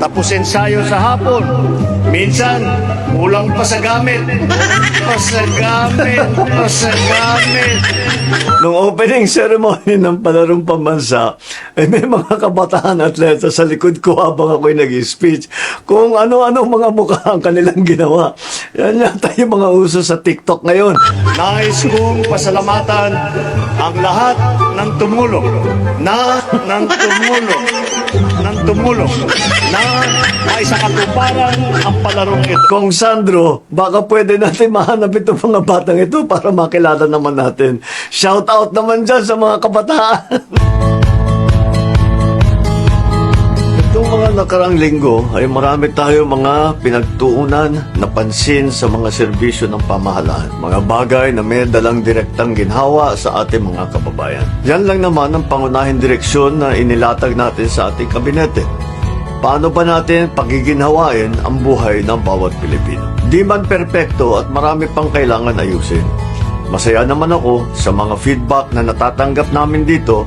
tapos ensayo sa hapon. Minsan, kulang pa sa gamit. Pa sa gamit, pa sa gamit. Nung opening ceremony ng palarong pambansa, eh, may mga kabataan atleta sa likod ko habang ako'y nag-speech kung ano-ano mga mukha ang kanilang ginawa. Yan yata yung mga uso sa TikTok ngayon. Nais kong pasalamatan ang lahat ng tumulong na ng tumulong ng tumulong na may sa katuparan ang palarong ito. Kung Sandro, baka pwede natin mahanap itong mga batang ito para makilala naman natin. Shout out naman dyan sa mga kabataan. Nakarang linggo ay marami tayo mga pinagtuunan, napansin sa mga serbisyo ng pamahalaan. Mga bagay na may dalang direktang ginhawa sa ating mga kababayan. Yan lang naman ang pangunahing direksyon na inilatag natin sa ating kabinete. Paano ba natin pagiginhawain ang buhay ng bawat Pilipino? Di man perpekto at marami pang kailangan ayusin. Masaya naman ako sa mga feedback na natatanggap namin dito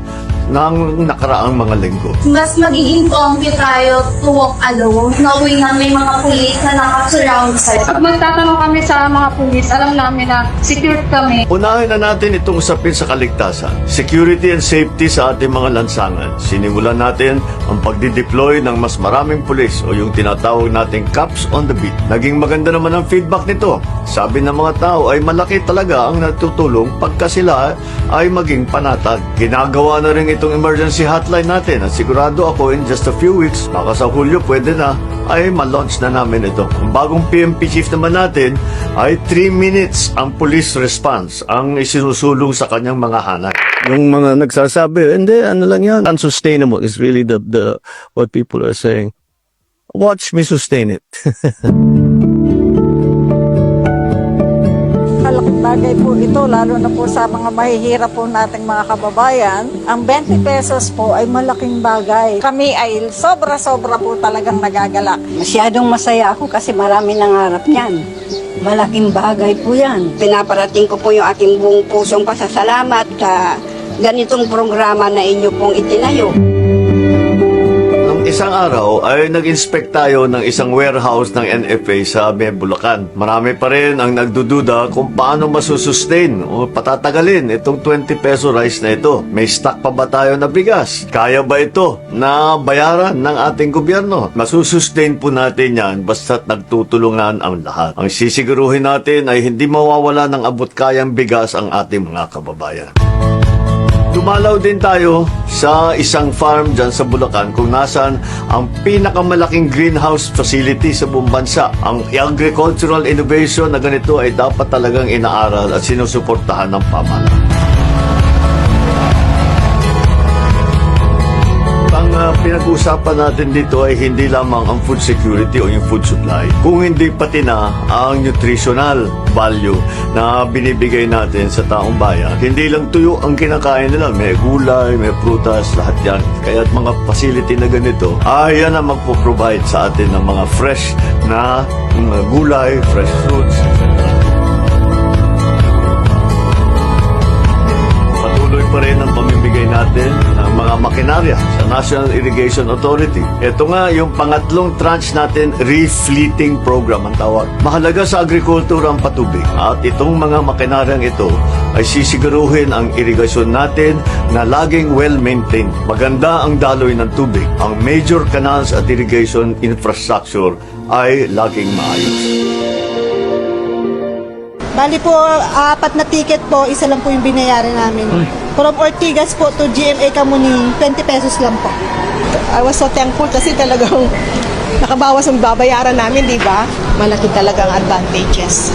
ng nakaraang mga linggo. mas magiging comfy tayo to walk alone, knowing na may mga pulis na nakasurround sa'yo. Pag magtatanong kami sa mga pulis, alam namin na secure kami. Unahin na natin itong usapin sa kaligtasan. Security and safety sa ating mga lansangan. Sinimulan natin ang pagdideploy ng mas maraming pulis o yung tinatawag nating cops on the beat. Naging maganda naman ang feedback nito. Sabi ng mga tao ay malaki talaga ang natutulong pagka sila ay maging panatag. Ginagawa na rin itong emergency hotline natin at sigurado ako in just a few weeks, baka sa Hulyo pwede na, ay ma-launch na namin ito. Ang bagong PMP chief naman natin ay 3 minutes ang police response ang isinusulong sa kanyang mga hanay. Yung mga nagsasabi, hindi, ano lang yan. Unsustainable is really the, the what people are saying. Watch me sustain it. bagay po ito, lalo na po sa mga mahihirap po nating mga kababayan. Ang 20 pesos po ay malaking bagay. Kami ay sobra-sobra po talagang nagagalak. Masyadong masaya ako kasi marami nangarap niyan. Malaking bagay po yan. Pinaparating ko po yung aking buong pusong pasasalamat sa ganitong programa na inyo pong itinayo. Isang araw ay nag-inspect tayo ng isang warehouse ng NFA sa May Bulacan. Marami pa rin ang nagdududa kung paano masusustain o patatagalin itong 20 peso rice na ito. May stock pa ba tayo na bigas? Kaya ba ito na bayaran ng ating gobyerno? Masusustain po natin yan basta't nagtutulungan ang lahat. Ang sisiguruhin natin ay hindi mawawala ng abot kayang bigas ang ating mga kababayan. Dumalaw din tayo sa isang farm dyan sa Bulacan kung nasan ang pinakamalaking greenhouse facility sa buong bansa. Ang agricultural innovation na ganito ay dapat talagang inaaral at sinusuportahan ng pamahalaan. Uh, pinag-usapan natin dito ay hindi lamang ang food security o yung food supply, kung hindi pati na ang nutritional value na binibigay natin sa taong bayan. Hindi lang tuyo ang kinakain nila, may gulay, may prutas, lahat yan. Kaya mga facility na ganito, ay yan ang magpo-provide sa atin ng mga fresh na mga gulay, fresh fruits. Patuloy pa rin ang pamimigay natin ng mga makinarya sa National Irrigation Authority. Ito nga yung pangatlong tranche natin, refleeting program ang tawag. Mahalaga sa agrikultura ang patubig at itong mga makinaryang ito ay sisiguruhin ang irigasyon natin na laging well-maintained. Maganda ang daloy ng tubig. Ang major canals at irrigation infrastructure ay laging maayos. Bali po, apat na ticket po, isa lang po yung binayaran namin. From Ortigas po to GMA Kamuning, 20 pesos lang po. I was so thankful kasi talagang nakabawas ang babayaran namin, di ba? Malaki talaga ang advantages.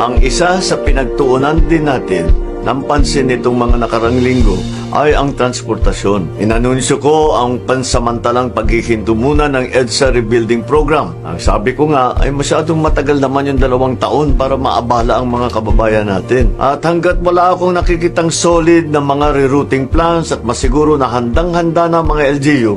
Ang isa sa pinagtuunan din natin ng pansin nitong mga nakarang linggo ay ang transportasyon. Inanunsyo ko ang pansamantalang paghihinto muna ng EDSA Rebuilding Program. Ang sabi ko nga ay masyadong matagal naman yung dalawang taon para maabala ang mga kababayan natin. At hanggat wala akong nakikitang solid na mga rerouting plans at masiguro na handang-handa na mga LGU,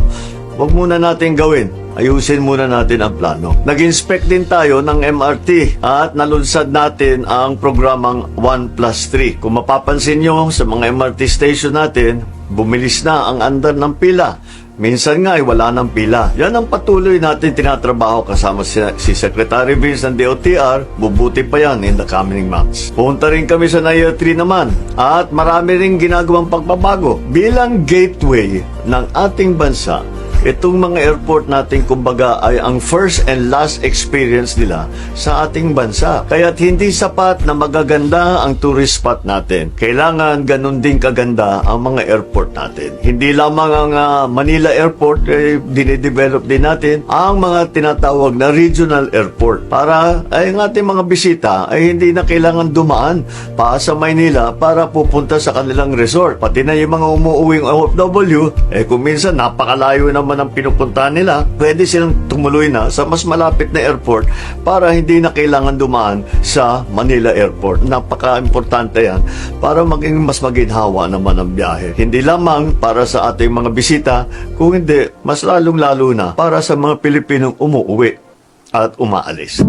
Huwag muna natin gawin. Ayusin muna natin ang plano. Nag-inspect din tayo ng MRT at nalunsad natin ang programang 1 plus 3. Kung mapapansin nyo sa mga MRT station natin, bumilis na ang andar ng pila. minsan nga ay wala ng pila. Yan ang patuloy natin tinatrabaho kasama si, si Secretary Vince ng DOTR. Bubuti pa yan in the coming months. Punta rin kami sa Nayo 3 naman at marami rin ginagawang pagbabago. Bilang gateway ng ating bansa, Itong mga airport natin kumbaga ay ang first and last experience nila sa ating bansa. Kaya't hindi sapat na magaganda ang tourist spot natin. Kailangan ganun din kaganda ang mga airport natin. Hindi lamang ang ah, Manila Airport eh, dinedevelop din natin ang mga tinatawag na regional airport para ay ang ating mga bisita ay hindi na kailangan dumaan pa sa Maynila para pupunta sa kanilang resort. Pati na yung mga umuuwing OFW, eh kung minsan napakalayo naman ang pinupuntahan nila, pwede silang tumuloy na sa mas malapit na airport para hindi na kailangan dumaan sa Manila Airport. Napaka-importante yan para maging mas maginhawa naman ang biyahe. Hindi lamang para sa ating mga bisita, kung hindi, mas lalong-lalo na para sa mga Pilipinong umuuwi at umaalis.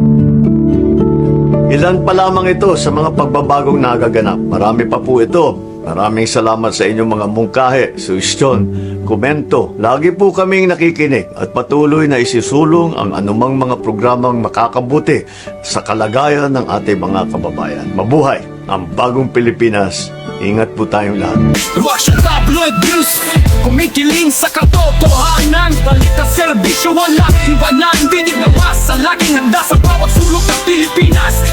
Ilan pa lamang ito sa mga pagbabagong nagaganap. Marami pa po ito. Maraming salamat sa inyong mga mungkahe, suwestyon, komento. Lagi po kaming nakikinig at patuloy na isisulong ang anumang mga programang makakabuti sa kalagayan ng ating mga kababayan. Mabuhay ang bagong Pilipinas. Ingat po tayong lahat. Russian tabloid news Kumikiling sa katotohanan Balita serbisyo walang iwanan Dinig na masa Laging handa sa bawat sulok ng Pilipinas